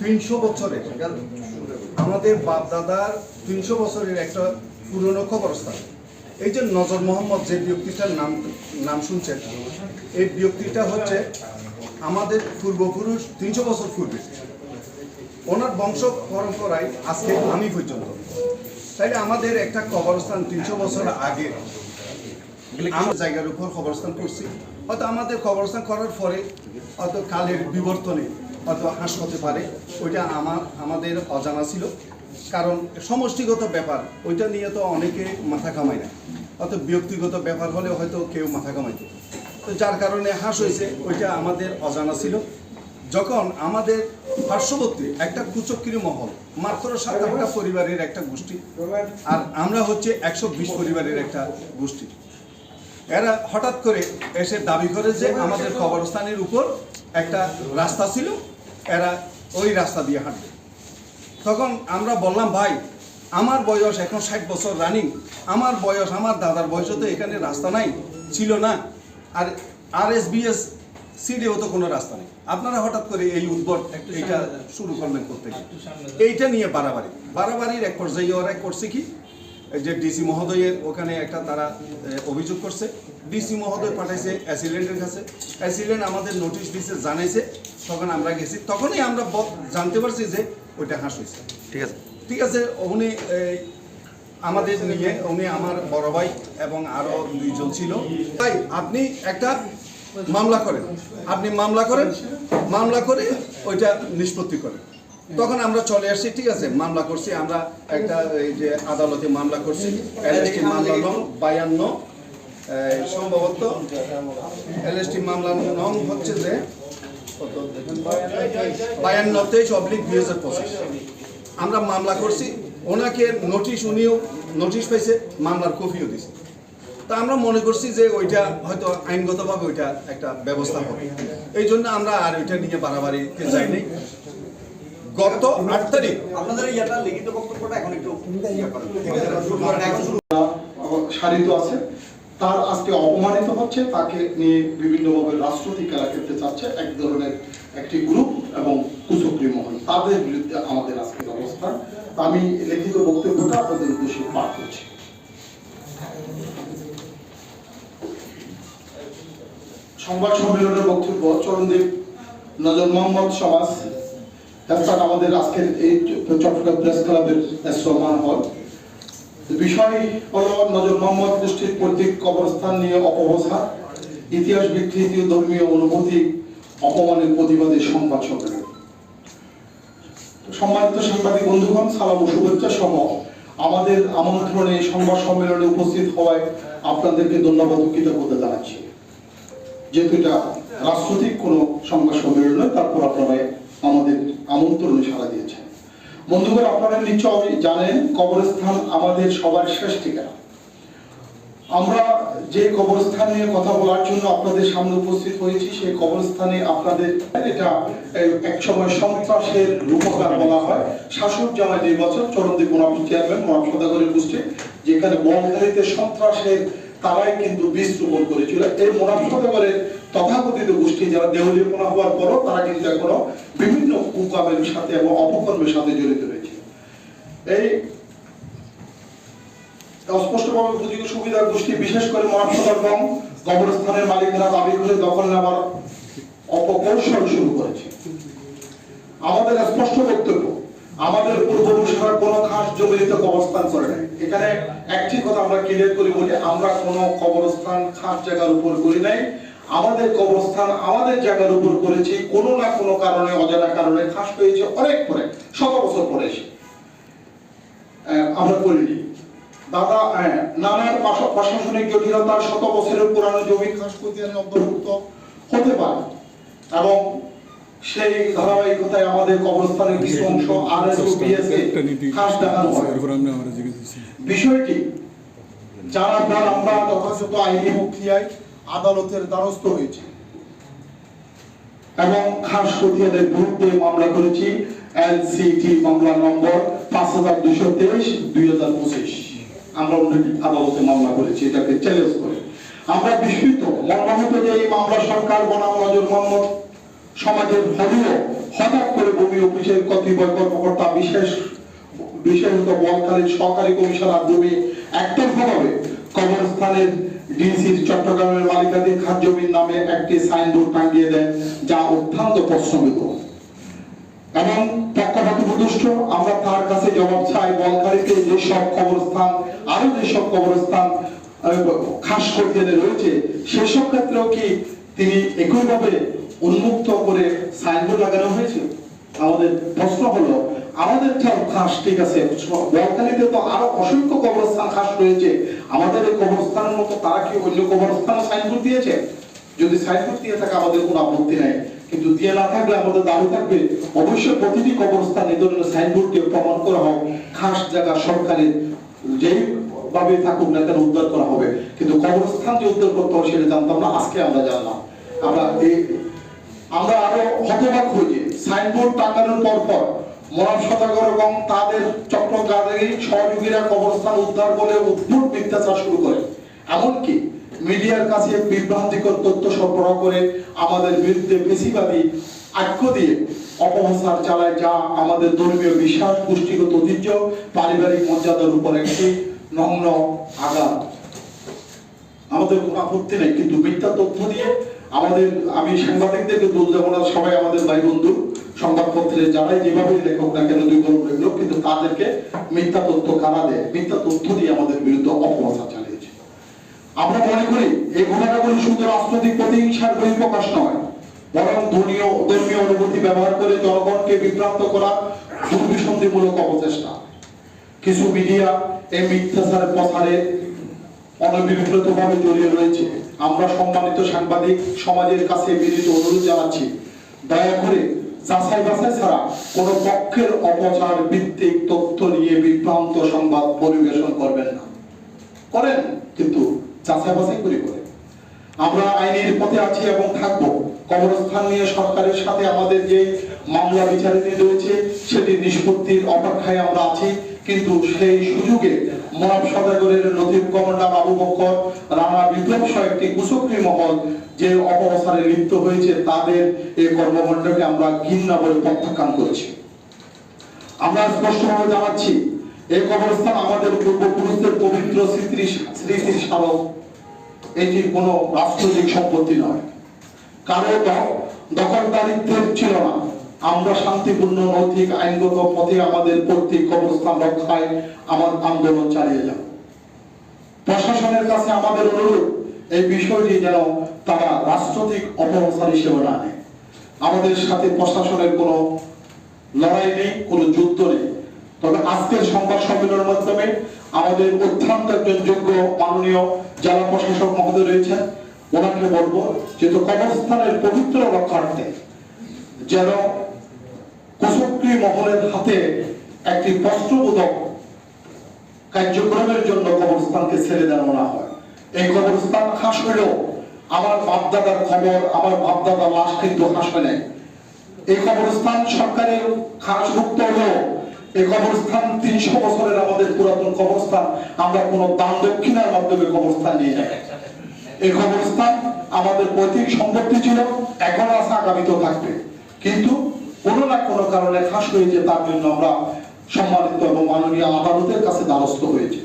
তিনশো বছরের আমাদের তিনশো বছরের একটা পুরনো এই যে নজর মোহাম্মদ যে ব্যক্তিটার নাম নাম শুনছেন, এই ব্যক্তিটা হচ্ছে আমাদের পূর্বপুরুষ তিনশো বছর পূর্বে। ওনার বংশ পরম্পরায় আজকে আমি পর্যন্ত। তাইলে আমাদের একটা কবরস্থান তিনশো বছর আগে আমার জায়গার উপর কবরস্থান করছি। হয়তো আমাদের কবরস্থান করার পরে হয়তো কালের বিবর্তনে হয়তো হাস হতে পারে। ওইটা আমার আমাদের অজানা ছিল। কারণ সমষ্টিগত ব্যাপার ওইটা নিয়ে তো অনেকে মাথা কামায় না। হয়তো ব্যক্তিগত ব্যাপার হলে হয়তো কেউ মাথা কামাইতো তো যার কারণে হাঁস হয়েছে ওইটা আমাদের অজানা ছিল। যখন আমাদের পার্শ্ববর্তী একটা কুচক্রি মহল মাত্র সাত আটটা পরিবারের একটা গোষ্ঠী আর আমরা হচ্ছে একশো বিশ পরিবারের একটা গোষ্ঠী। এরা হঠাৎ করে এসে দাবি করে যে আমাদের কবরস্থানের উপর একটা রাস্তা ছিল এরা ওই রাস্তা দিয়ে হাঁটবে। তখন আমরা বললাম ভাই আমার বয়স এখন ষাট বছর রানিং আমার বয়স আমার দাদার বয়সও তো এখানে রাস্তা নাই ছিল না। আর আর এস বিএস সিডিও তো কোনো রাস্তা নেই। আপনারা হঠাৎ করে এই উদ্ভট এটা শুরু করলেন করতে এইটা নিয়ে বাড়াবাড়ি। বাড়াবাড়ির এক পর্যায়ে ওরা করছে কি যে ডিসি মহোদয়ের ওখানে একটা তারা অভিযোগ করছে। ডিসি মহোদয় পাঠাইছে অ্যাসিডেন্টের কাছে। অ্যাসিডেন্ট আমাদের নোটিশ দিছে জানাইছে। তখন আমরা গেছি। তখনই আমরা জানতে পারছি যে ওইটা হাঁস হয়েছে ঠিক আছে। ঠিক আছে উনি এই, আমাদের নিয়ে উনি আমার বড় ভাই এবং আরও দুইজন ছিল। তাই আপনি একটা মামলা করেন। আপনি মামলা করেন। মামলা করে ওইটা নিষ্পত্তি করেন। তখন আমরা চলে আসছি, ঠিক আছে, মামলা করছি, আমরা একটা এই যে আদালতে মামলা করছি। এলএসটি মামলা নং বায়ান্ন সম্ভবত এলএসটি মামলা নং হচ্ছে যে বায়ান্ন তেইশ অবলিক দুই পঁচিশ। আমরা মামলা করছি, ওনাকে নোটিশ, উনিও নোটিশ পাইছে, মামলার কপিও দিছে। তা আমরা মনে করছি যে ওইটা হয়তো আইনগতভাবে ওইটা একটা ব্যবস্থা হবে। এই জন্য আমরা আর ওইটা নিয়ে বাড়াবাড়িতে যাইনি গত আট তারিখ। আপনাদের ইয়াটা লিখিত বক্তব্যটা এখন একটু সারিত আছে। তার আজকে অপমানিত হচ্ছে তাকে নিয়ে বিভিন্নভাবে রাষ্ট্রপতি খেলা খেলতে চাচ্ছে এক ধরনের একটি গ্রুপ এবং কুচক্রি মহল। তাদের বিরুদ্ধে আমাদের অবস্থান আমি লিখিত বক্তব্যটা আপনাদের উদ্দেশ্যে পাঠ করছি। সংবাদ সম্মেলনের বক্তব্য চরণদীপ নজর মোহাম্মদ সমাজ। তাছাড়া আমাদের আজকের এই চট্টগ্রাম প্রেস ক্লাবের সম্মান হল। বিষয় নজর মোহাম্মদ গোষ্ঠীর কবরস্থান নিয়ে ইতিহাস বিকৃতি ও ধর্মীয় অনুভূতি, অপমানের প্রতিবাদে সংবাদ সম্মেলন। সম্মানিত সাংবাদিক বন্ধুগণ, সালাম ও শুভেচ্ছা সহ আমাদের আমন্ত্রণে সংবাদ সম্মেলনে উপস্থিত হওয়ায় আপনাদেরকে ধন্যবাদ কৃতজ্ঞতা জানাচ্ছি। যেহেতু এটা রাজনৈতিক কোনো সংবাদ সম্মেলন নয়, তারপর আপনারা আমন্ত্রণে সাড়া দিয়েছেন। বন্ধুগণ, আপনারা নিশ্চয় জানেন কবরস্থান আমাদের সবার শেষ ঠিকানা। আমরা যে কবরস্থান নিয়ে কথা বলার জন্য আপনাদের সামনে উপস্থিত হয়েছি, সেই কবরস্থানে আপনাদের এটা এক সময় সন্ত্রাসের রূপকার বলা হয়। শাসক জামায় যে বছর চরণদীপ মোনাফি চেয়ারম্যান মোনাফ সদাগরের গোষ্ঠী, যেখানে বলকারীতে সন্ত্রাসের তারাই কিন্তু বীজ রোপণ করেছিল। এই মোনাফ সদাগরের তথাকথিত গোষ্ঠী যারা দেউলিয়াপনা হওয়ার পরও তারা কিন্তু এখনও বিভিন্ন কুকামের সাথে এবং অপকর্মের সাথে জড়িত রয়েছে। এই অস্পষ্টভাবে গোষ্ঠী, বিশেষ করে কবরস্থানের মালিকরা দাবি করে দখল নেওয়ার অপকৌশল শুরু করেছে। আমাদের স্পষ্ট বক্তব্য, আমাদের পূর্বপুরুষরা কোনো খাস জমিতে কবরস্থান করে নাই। এখানে একটি কথা আমরা ক্লিয়ার করি বলি, আমরা কোনো কবরস্থান খাস জায়গার উপর করি নাই। আমাদের কবরস্থান আমাদের জায়গার উপর করেছি কোনো না কোনো কারণে অজানা কারণে খাস পেয়েছে অনেক পরে শত বছর পরে এসে। আমরা করিনি। দাদা আহ, নানার প্রশাসনিক জটিলতার শত বছরের পুরানো জমি খাস খতিয়ানে অন্তর্ভুক্ত হতে পারে। এবং সেই ধারাবাহিকতায় আমাদের কবরস্থানের কিছু অংশ আর এস খাস দেখানো হয়। বিষয়টি জানার পর আমরা যথাযথ আইনি প্রক্রিয়ায় আদালতের দ্বারস্থ হয়েছি। এবং খাস খতিয়ানের বিরুদ্ধে মামলা করেছি এলসিটি মামলা নম্বর পাঁচ হাজার দুশো তেইশ, দুই হাজার পঁচিশ। আমরা আদালতে মামলা করেছি, এটাকে চ্যালেঞ্জ করে। আমরা বিস্মিত, মর্মাহত যে এই মামলা সরকার বনাম নজর মোহাম্মদ সমাজের হলেও হঠাৎ করে ভূমি অফিসের কতিপয় কর্মকর্তা বিশেষ বিশেষত বলকালীন সহকারী কমিশনার ভূমি একতরফাভাবে কবরস্থানের ডিসির চট্টগ্রামের মালিকাধীন খাত জমির নামে একটি সাইনবোর্ড টাঙ্গিয়ে দেন, যা অত্যন্ত প্রশ্নবিদ্ধ এবং পক্ষপাতদুষ্ট আমরা তার কাছে জবাব চাই বলকারীতে যেসব কবরস্থান আরও যেসব কবরস্থান খাস কর্তৃত্বে রয়েছে, সেসব ক্ষেত্রেও কি তিনি একইভাবে উন্মুক্ত করে সাইনবোর্ড লাগানো হয়েছে আমাদের প্রশ্ন হলো আমাদের খাস, ঠিক আছে? বলকালীতে তো আরও অসংখ্য কবরস্থান খাস রয়েছে। আমাদের এই কবরস্থানের মতো তারা কি অন্য কবরস্থানে সাইনবোর্ড দিয়েছে? যদি সাইনবোর্ড দিয়ে থাকে, আমাদের কোনো আপত্তি নাই। কিন্তু দিয়ে না থাকলে আমাদের দাবি থাকবে, অবশ্যই প্রতিটি ধরনের সাইনবোর্ডকে প্রমাণ করা হোক। খাস জায়গা সরকারের যেই ভাবে থাকুক না কেন উদ্ধার করা হবে। কিন্তু কবরস্থান যে উদ্ধার করতে হবে সেটা জানতাম না, আজকে আমরা জানলাম। আমরা এই আমরা আরও হতবাক হই যে সাইনবোর্ড টাঙানোর পর পর মরাব সদাগর এবং তাদের চক্রকারী সহযোগীরা কবরস্থান উদ্ধার বলে উদ্ভুত মিথ্যাচার শুরু করে। এমনকি মিডিয়ার কাছে বিভ্রান্তিকর তথ্য সরবরাহ করে আমাদের বিরুদ্ধে বেশিবাদী আক্ষ দিয়ে অপপ্রচার চালায়, যা আমাদের ধর্মীয় বিশ্বাস পুষ্টিগত ঐতিহ্য, পারিবারিক মর্যাদার উপর একটি নগ্ন আঘাত। আমাদের কোনো আপত্তি নেই, কিন্তু মিথ্যা তথ্য দিয়ে আমাদের, আমি সাংবাদিকদেরকে দোষ দেবো না সবাই আমাদের ভাই বন্ধু। সংবাদপত্রে যারাই যেভাবে লেখক না কেন দুই গল্প এগুলো কিন্তু তাদেরকে মিথ্যা তথ্য কারা দেয়? মিথ্যা তথ্য দিয়ে আমাদের বিরুদ্ধে অপপ্রচার চালিয়েছে। আমরা মনে করি, এই ঘটনাগুলো শুধু রাজনৈতিক প্রতিহিংসার বহিঃপ্রকাশ নয়, বরং ধর্মীয় ধর্মীয় অনুভূতি ব্যবহার করে জনগণকে বিভ্রান্ত করা দুর্বিসন্ধিমূলক অপচেষ্টা। কিছু মিডিয়া এই মিথ্যাচার প্রসারে অনবিরতভাবে জড়িয়ে রয়েছে। আমরা সম্মানিত সাংবাদিক, সমাজের কাছে বিনীত অনুরোধ জানাচ্ছি, দয়া করে যাচাই বাছাই ছাড়া কোন পক্ষের অপচার ভিত্তিক তথ্য নিয়ে বিভ্রান্ত সংবাদ পরিবেশন করবেন না। করেন, কিন্তু যাচাই বাছাই করে করেন আমরা আইনের পথে আছি এবং থাকব। কবরস্থান নিয়ে সরকারের সাথে আমাদের যে মামলা বিচারাধীন রয়েছে, সেটি নিষ্পত্তির অপেক্ষায় আমরা আছি, কিন্তু সেই সুযোগে মনাব সদাগরের বকর রানা একটি কুচক্রি মহল যে লিপ্ত হয়েছে, তাদের এই কর্মকাণ্ডকে আমরা ঘৃণা বলে প্রত্যাখ্যান করেছি। আমরা স্পষ্টভাবে জানাচ্ছি, এই কবরস্থান আমাদের পূর্বপুরুষদের পবিত্র স্মৃতির স্মৃতির স্মারক। এটি কোনো রাষ্ট্রীয় সম্পত্তি নয়। কারও দখলদারিত্বের ছিল না। আমরা শান্তিপূর্ণ নৈতিক আইনগত পথে আমাদের প্রত্যেক কবরস্থান রক্ষায় আমার আন্দোলন চালিয়ে যাব প্রশাসনের কাছে আমাদের অনুরোধ, এই বিষয়টি যেন তারা রাষ্ট্রতিক অপপ্রচার হিসেবে না নেয়। আমাদের সাথে প্রশাসনের কোনো লড়াই নেই, কোনো যুদ্ধ নেই। তবে আজকের সংবাদ সম্মেলনের মাধ্যমে আমাদের অত্যন্ত একজন যোগ্য মাননীয় জেলা প্রশাসক মহোদয় রয়েছেন। ওনাকে বলব যেহেতু কবরস্থানের পবিত্র রক্ষার্থে যেন কুচক্রী মহলের হাতে একটি প্রশ্নবোধক কার্যক্রমের জন্য কবরস্থানকে ছেড়ে দেওয়া না হয়। এই কবরস্থান খাস হলেও আমার বাপদাদার খবর, আমার বাপদাদার লাশ কিন্তু হয় নাই। এই কবরস্থান সরকারের খাসভুক্ত হলেও এই কবরস্থান তিনশো বছরের আমাদের পুরাতন কবরস্থান, আমরা কোনো দান দক্ষিণার মাধ্যমে কবরস্থান নিয়ে যাই। এই কবরস্থান আমাদের পৈতৃক সম্পত্তি ছিল, এখন আছে, আগামীতেও থাকবে। কিন্তু কোনো না কোনো কারণে খাস হয়েছে, তার জন্য আমরা সম্মানিত এবং মাননীয় আদালতের কাছে দ্বারস্থ হয়েছে।